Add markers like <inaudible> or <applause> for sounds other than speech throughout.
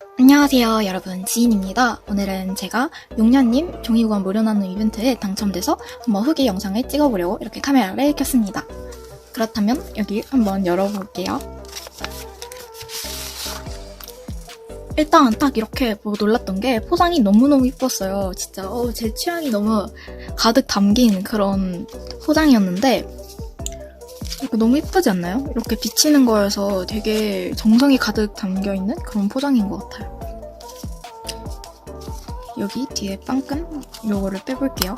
안녕하세요 여러분 지인입니다. 오늘은 제가 용녀님 종이구간 무료 나눔 이벤트에 당첨돼서 한번 후기 영상을 찍어보려고 이렇게 카메라를 켰습니다. 그렇다면 여기 한번 열어볼게요. 일단 딱 이렇게 보고 놀랐던 게 포장이 너무너무 이뻤어요. 진짜 어, 제 취향이 너무 가득 담긴 그런 포장이었는데 이거 너무 이쁘지 않나요? 이렇게 비치는 거여서 되게 정성이 가득 담겨 있는 그런 포장인 것 같아요. 여기 뒤에 빵끈 요거를 빼볼게요.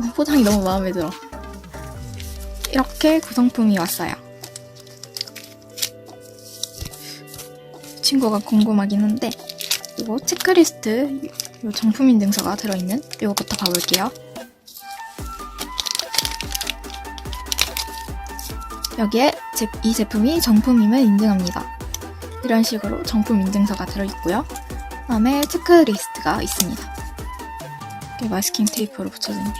와, 포장이 너무 마음에 들어. 이렇게 구성품이 왔어요. 친구가 궁금하긴 한데 이거 체크리스트 요 정품 인증서가 들어있는 이거부터 봐볼게요. 여기에 제- 이 제품이 정품임을 인증합니다. 이런 식으로 정품 인증서가 들어있고요. 다음에 체크리스트가 있습니다. 이렇게 마스킹 테이프로 붙여줍니다.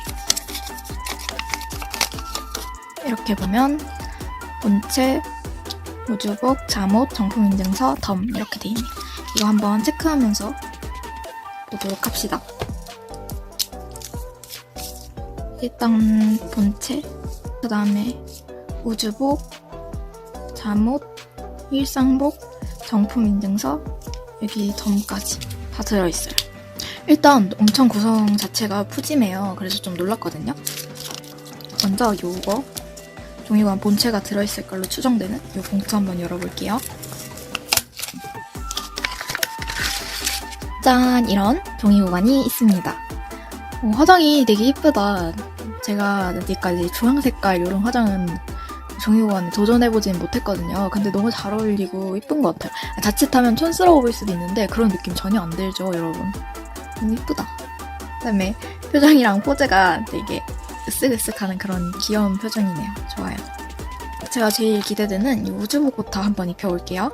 이렇게 보면 본체, 우주복, 잠옷, 정품 인증서, 덤 이렇게 돼 있네요. 이거 한번 체크하면서 보도록 합시다. 일단 본체, 그 다음에 우주복, 잠옷, 일상복, 정품 인증서, 여기 덤까지 다 들어있어요. 일단 엄청 구성 자체가 푸짐해요. 그래서 좀 놀랐거든요. 먼저 요거 종이관 본체가 들어있을 걸로 추정되는 요 봉투 한번 열어볼게요. 짠! 이런 종이고관이 있습니다. 어, 화장이 되게 이쁘다. 제가 여기까지 주황 색깔 이런 화장은 종이고관에 도전해보진 못했거든요. 근데 너무 잘 어울리고 이쁜 것 같아요. 아, 자칫하면 촌스러워 보일 수도 있는데 그런 느낌 전혀 안 들죠, 여러분. 너무 이쁘다. 그다음에 표정이랑 포즈가 되게 으쓱으쓱하는 그런 귀여운 표정이네요. 좋아요. 제가 제일 기대되는 이 옷다 한번 입혀볼게요.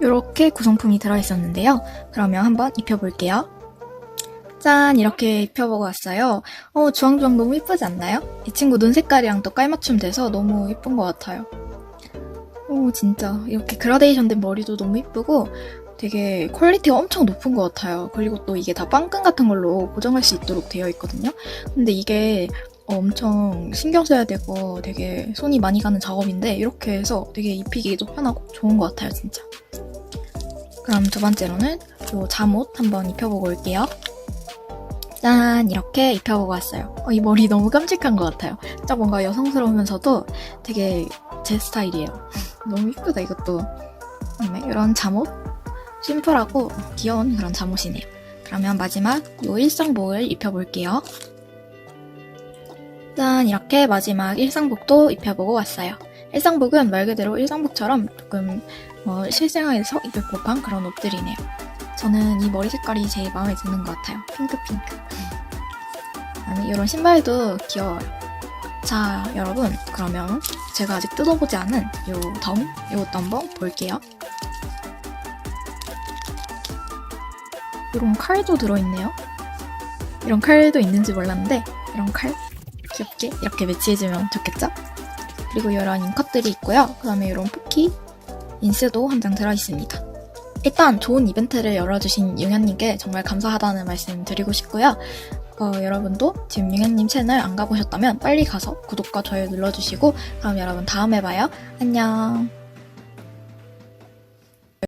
이렇게 구성품이 들어있었는데요. 그러면 한번 입혀볼게요. 짠! 이렇게 입혀보고 왔어요. 어, 주황주황 너무 이쁘지 않나요? 이 친구 눈 색깔이랑 또 깔맞춤 돼서 너무 이쁜 것 같아요. 오, 진짜. 이렇게 그라데이션 된 머리도 너무 이쁘고 되게 퀄리티가 엄청 높은 것 같아요. 그리고 또 이게 다 빵끈 같은 걸로 고정할 수 있도록 되어 있거든요. 근데 이게 엄청 신경 써야 되고 되게 손이 많이 가는 작업인데 이렇게 해서 되게 입히기도 편하고 좋은 것 같아요, 진짜. 그럼 두 번째로는 이 잠옷 한번 입혀보고 올게요. 짠! 이렇게 입혀보고 왔어요. 어, 이 머리 너무 깜찍한 것 같아요. 진짜 뭔가 여성스러우면서도 되게 제 스타일이에요. <laughs> 너무 이쁘다, 이것도. 그다음에 이런 잠옷. 심플하고 귀여운 그런 잠옷이네요. 그러면 마지막 이 일상복을 입혀볼게요. 짠! 이렇게 마지막 일상복도 입혀보고 왔어요. 일상복은 말 그대로 일상복처럼 조금 어, 실생활에서 입을 법한 그런 옷들이네요. 저는 이 머리 색깔이 제일 마음에 드는 것 같아요. 핑크핑크. 아니, 이런 신발도 귀여워요. 자, 여러분. 그러면 제가 아직 뜯어보지 않은 요 덤, 요것도 한번 볼게요. 이런 칼도 들어있네요. 이런 칼도 있는지 몰랐는데, 이런 칼 귀엽게 이렇게 매치해주면 좋겠죠? 그리고 이런 인컷들이 있고요. 그 다음에 이런 포키 인스도 한 장 들어있습니다. 일단 좋은 이벤트를 열어주신 융현님께 정말 감사하다는 말씀 드리고 싶고요. 어, 여러분도 지금 융현님 채널 안 가보셨다면 빨리 가서 구독과 좋아요 눌러주시고 그럼 여러분 다음에 봐요. 안녕.